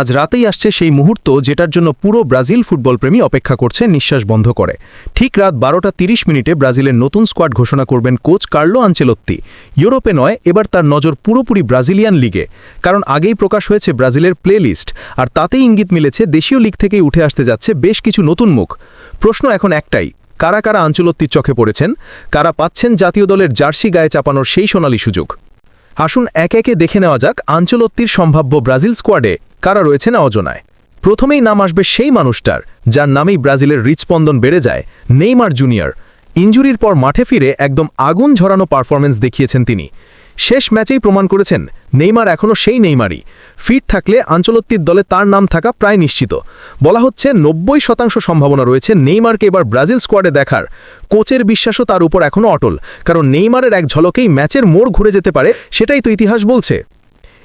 আজ রাতেই আসছে সেই মুহূর্ত যেটার জন্য পুরো ব্রাজিল ফুটবল প্রেমী অপেক্ষা করছে, নিঃশ্বাস বন্ধ করে। ঠিক রাত বারোটা তিরিশ মিনিটে ব্রাজিলের নতুন স্কোয়াড ঘোষণা করবেন কোচ কার্লো আঞ্চেলত্তি ইউরোপে নয়, এবার তার নজর পুরোপুরি ব্রাজিলিয়ান লিগে। কারণ আগেই প্রকাশ হয়েছে ব্রাজিলের প্লে লিস্ট আর তাতেই ইঙ্গিত মিলেছে দেশীয় লিগ থেকেই উঠে আসতে যাচ্ছে বেশ কিছু নতুন মুখ। প্রশ্ন এখন একটাই, কারা কারা আঞ্চলত্তির চোখে পড়েছেন? কারা পাচ্ছেন জাতীয় দলের জার্সি গায়ে চাপানোর সেই সোনালী সুযোগ? আসুন এক একে দেখে নেওয়া যাক আঞ্চলত্তির সম্ভাব্য ব্রাজিল স্কোয়াডে কারা রয়েছেন অজনায়। প্রথমেই নাম আসবে সেই মানুষটার, যার নামেই ব্রাজিলের হৃৎস্পন্দন বেড়ে যায়, নেইমার জুনিয়র। ইঞ্জুরির পর মাঠে ফিরে একদম আগুন ঝরানো পারফরমেন্স দেখিয়েছেন তিনি। শেষ ম্যাচেই প্রমাণ করেছেন, নেইমার এখনও সেই নেইমারই। ফিট থাকলে আঞ্চলত্তির দলে তার নাম থাকা প্রায় নিশ্চিত। বলা হচ্ছে নব্বই শতাংশ সম্ভাবনা রয়েছে নেইমারকে এবার ব্রাজিল স্কোয়াডে দেখার। কোচের বিশ্বাসও তার উপর এখনও অটল, কারণ নেইমারের এক ঝলকেই ম্যাচের মোড় ঘুরে যেতে পারে, সেটাই তো ইতিহাস বলছে।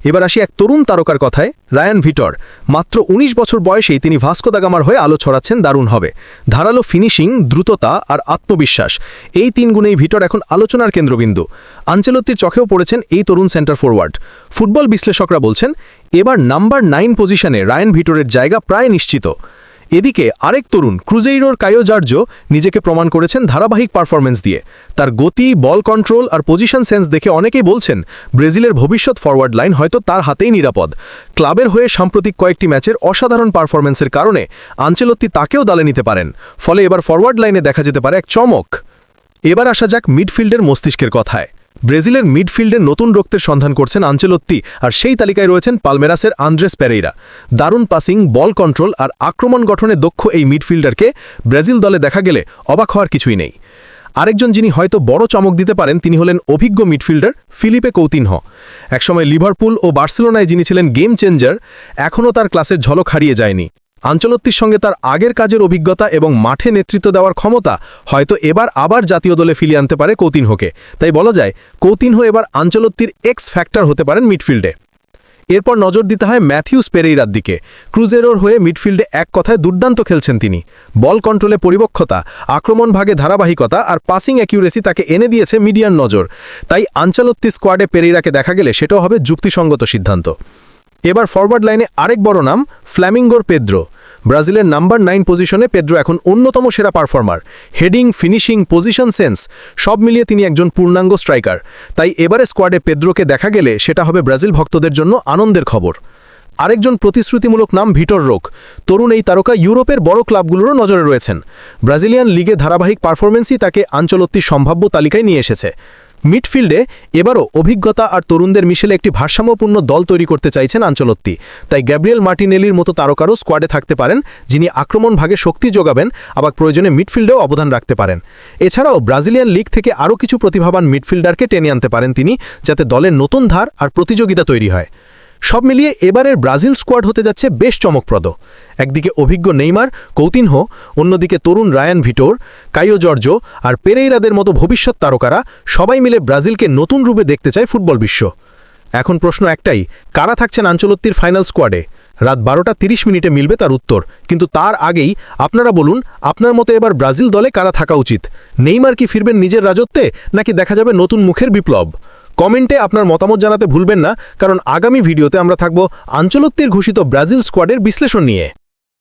এবার আসি এক তরুণ তারকার কথায়, রায়ান ভিটর। মাত্র ১৯ বছর বয়সেই তিনি ভাস্কো দাগামার হয়ে আলো ছড়াচ্ছেন দারুণ হবে। ধারালো ফিনিশিং, দ্রুততা আর আত্মবিশ্বাস। এই তিন গুণেই ভিটর এখন আলোচনার কেন্দ্রবিন্দু। আঞ্চলত্তির চোখেও পড়েছেন এই তরুণ সেন্টার ফরওয়ার্ড ফুটবল বিশ্লেষকরা বলছেন, এবার নাম্বার নাইন পজিশনে রায়ান ভিটরের জায়গা প্রায় নিশ্চিত। এদিকে আরেক তরুণ, ক্রুজেইরোর কায়োজার্য, নিজেকে প্রমাণ করেছেন ধারাবাহিক পারফরমেন্স দিয়ে। তার গতি, বল কন্ট্রোল আর পজিশন সেন্স দেখে অনেকেই বলছেন, ব্রাজিলের ভবিষ্যৎ ফরওয়ার্ড লাইন হয়তো তার হাতেই নিরাপদ। ক্লাবের হয়ে সাম্প্রতিক কয়েকটি ম্যাচের অসাধারণ পারফরমেন্সের কারণে আঞ্চলত্তি তাকেও দালে নিতে পারেন। ফলে এবার ফরওয়ার্ড লাইনে দেখা যেতে পারে এক চমক। এবার আসা যাক মিডফিল্ডের মস্তিষ্কের কথায়। ব্রাজিলের মিডফিল্ডে নতুন রক্তের সন্ধান করছেন আঞ্চলত্তি আর সেই তালিকায় রয়েছেন পালমেরাসের আন্দ্রেস পেরেইরা। দারুণ পাসিং বল কন্ট্রোল আর আক্রমণ গঠনে দক্ষ এই মিডফিল্ডারকে ব্রাজিল দলে দেখা গেলে অবাক হওয়ার কিছুই নেই। আরেকজন যিনি হয়তো বড় চমক দিতে পারেন, তিনি হলেন অভিজ্ঞ মিডফিল্ডার ফিলিপে কৌতিনহ। একসময় লিভারপুল ও বার্সেলোনায় যিনি ছিলেন গেম চেঞ্জার এখনও তার ক্লাসের ঝলক হারিয়ে যায়নি। আঞ্চলত্তির সঙ্গে তার আগের কাজের অভিজ্ঞতা এবং মাঠে নেতৃত্ব দেওয়ার ক্ষমতা হয়তো এবার আবার জাতীয় দলে ফিরিয়ে আনতে পারে কৌতিনহকে। তাই বলা যায়, কৌতিনহ এবার আঞ্চলত্তির এক্স ফ্যাক্টর হতে পারেন মিডফিল্ডে। এরপর নজর দিতে হয় ম্যাথিউস পেরেইরার দিকে। ক্রুজেরোর হয়ে মিডফিল্ডে এক কথায় দুর্দান্ত খেলছেন তিনি। বল কন্ট্রোলে পরিবক্ষতা আক্রমণ ভাগে ধারাবাহিকতা আর পাসিং অ্যাকিউরেসি তাকে এনে দিয়েছে মিডিয়ার নজর। তাই আঞ্চলত্তি স্কোয়াডে পেরেইরাকে দেখা গেলে সেটাও হবে যুক্তিসঙ্গত সিদ্ধান্ত। এবার ফরওয়ার্ড লাইনে আরেক বড় নাম ফ্ল্যামিঙ্গোর পেদ্রো ব্রাজিলের নাম্বার নাইন পজিশনে পেদ্রো এখন অন্যতম সেরা performer heading finishing position sense সব মিলিয়ে তিনি একজন পূর্ণাঙ্গ স্ট্রাইকার তাই এবারে স্কোয়াডে পেদ্রোকে দেখা গেলে সেটা হবে ব্রাজিল ভক্তদের জন্য আনন্দের খবর। আরেকজন প্রতিশ্রুতিমূলক নাম ভিটর রোক। তরুণ এই তারকা ইউরোপের বড় ক্লাবগুলোরও নজরে রয়েছেন। ব্রাজিলিয়ান লিগে ধারাবাহিক পারফরমেন্সই তাকে আঞ্চলত্তির সম্ভাব্য তালিকায় নিয়ে এসেছে। মিডফিল্ডে এবারও অভিজ্ঞতা আর তরুণদের মিশেলে একটি ভারসাম্যপূর্ণ দল তৈরি করতে চাইছেন আঞ্চলত্তি। তাই গ্যাব্রিয়েল মার্টিনেলির মতো তারকারও স্কোয়াডে থাকতে পারেন, যিনি আক্রমণ ভাগে শক্তি যোগাবেন, আবার প্রয়োজনে মিডফিল্ডেও অবদান রাখতে পারেন। এছাড়াও ব্রাজিলিয়ান লিগ থেকে আরও কিছু প্রতিভাবান মিডফিল্ডারকে টেনে আনতে পারেন তিনি, যাতে দলের নতুন ধার আর প্রতিযোগিতা তৈরি হয়। সব মিলিয়ে এবারের ব্রাজিল স্কোয়াড হতে যাচ্ছে বেশ চমকপ্রদ। একদিকে অভিজ্ঞ নেইমার, কৌতিনহ, অন্যদিকে তরুণ রায়ান ভিটোর কাইও জর্জ আর পেরেইরাদের মতো ভবিষ্যৎ তারকারা সবাই মিলে ব্রাজিলকে নতুন রূপে দেখতে চায় ফুটবল বিশ্ব। এখন প্রশ্ন একটাই, কারা থাকছেন আঞ্চলত্তির ফাইনাল স্কোয়াডে? রাত বারোটা তিরিশ মিনিটে মিলবে তার উত্তর, কিন্তু তার আগেই আপনারা বলুন, আপনার মতো এবার ব্রাজিল দলে কারা থাকা উচিত? নেইমার কি ফিরবেন নিজের রাজত্বে, নাকি দেখা যাবে নতুন মুখের বিপ্লব? কমেন্টে আপনার মতামত জানাতে ভুলবেন না, কারণ আগামী ভিডিওতে আমরা থাকব আঞ্চলত্বের ঘোষিত ব্রাজিল স্কোয়াডের বিশ্লেষণ নিয়ে।